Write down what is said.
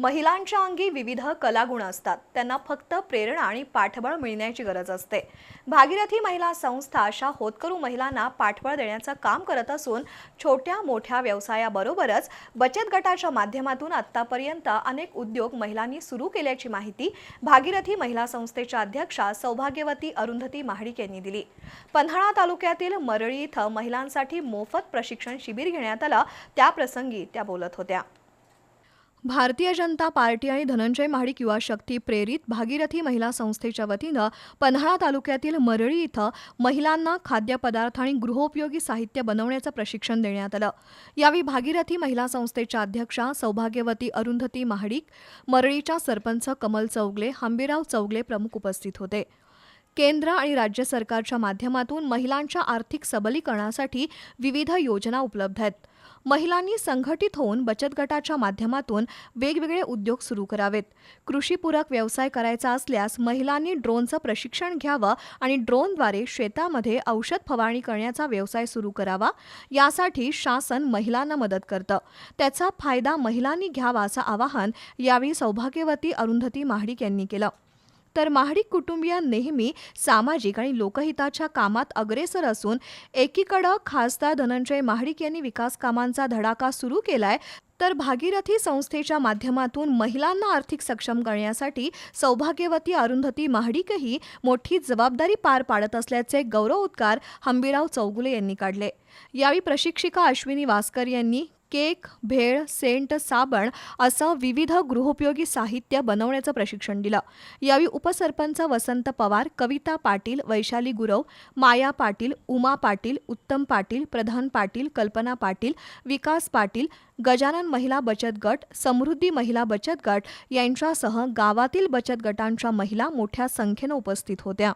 महिलांच्या अंगी विविध कलागुण असतात. त्यांना फक्त प्रेरणा आणि पाठबळ मिळण्याची गरज असते. भागीरथी महिला संस्था अशा होतकरू महिलांना पाठबळ देण्याचं काम करत असून छोट्या मोठ्या व्यवसायाबरोबरच बचत गटाच्या माध्यमातून आत्तापर्यंत अनेक उद्योग महिलांनी सुरू केल्याची माहिती भागीरथी महिला संस्थेच्या अध्यक्षा सौभाग्यवती अरुंधती महाडिक यांनी दिली. पन्हाळा तालुक्यातील मरळी इथं महिलांसाठी मोफत प्रशिक्षण शिबिर घेण्यात आलं. त्याप्रसंगी त्या बोलत होत्या. भारतीय जनता पार्टी आणि धनंजय महाडिक युवा शक्ती प्रेरित भागीरथी महिला संस्थेच्या वतीनं पन्हाळा तालुक्यातील मरळी इथं महिलांना खाद्यपदार्थ आणि गृहोपयोगी साहित्य बनवण्याचं प्रशिक्षण देण्यात आलं. यावेळी भागीरथी महिला संस्थेच्या अध्यक्षा सौभाग्यवती अरुंधती महाडिक मरळीच्या सरपंच कमल चौगले हंबीराव चौगले प्रमुख उपस्थित होते. केंद्र आणि राज्य सरकारच्या माध्यमातून महिलांच्या आर्थिक सबलीकरणासाठी विविध योजना उपलब्ध आहेत. महिलांनी संघटित होऊन बचत गटाच्या माध्यमातून वेगवेगळे उद्योग सुरू करावेत. कृषीपूरक व्यवसाय करायचा असल्यास महिलांनी ड्रोनचं प्रशिक्षण घ्यावं आणि ड्रोनद्वारे शेतामध्ये औषध फवारणी करण्याचा व्यवसाय सुरू करावा. यासाठी शासन महिलांना मदत करतं. त्याचा फायदा महिलांनी घ्यावा असं आवाहन यावेळी सौभाग्यवती अरुंधती महाडिक यांनी केलं. तर महाडिक कुटुंबीय नेहमी सामाजिक आणि लोकहिताच्या कामात अग्रेसर असून एकीकडं खासदार धनंजय महाडिक यांनी विकास कामांचा धडाका सुरू केलाय तर भागीरथी संस्थेच्या माध्यमातून महिलांना आर्थिक सक्षम करण्यासाठी सौभाग्यवती अरुंधती महाडिकही मोठी जबाबदारी पार पाडत असल्याचे गौरवोद्गार हंबीराव चौगुले यांनी काढले. यावेळी प्रशिक्षिका अश्विनी वास्कर यांनी केक भेळ सेंट साबण असं विविध गृहोपयोगी साहित्य बनवण्याचं प्रशिक्षण दिलं. यावेळी उपसरपंच वसंत पवार कविता पाटील वैशाली गुरव माया पाटील उमा पाटील उत्तम पाटील प्रधान पाटील कल्पना पाटील विकास पाटील गजानन महिला बचत गट समृद्धी महिला बचत गट यांच्यासह गावातील बचत गटांच्या महिला मोठ्या संख्येनं उपस्थित होत्या.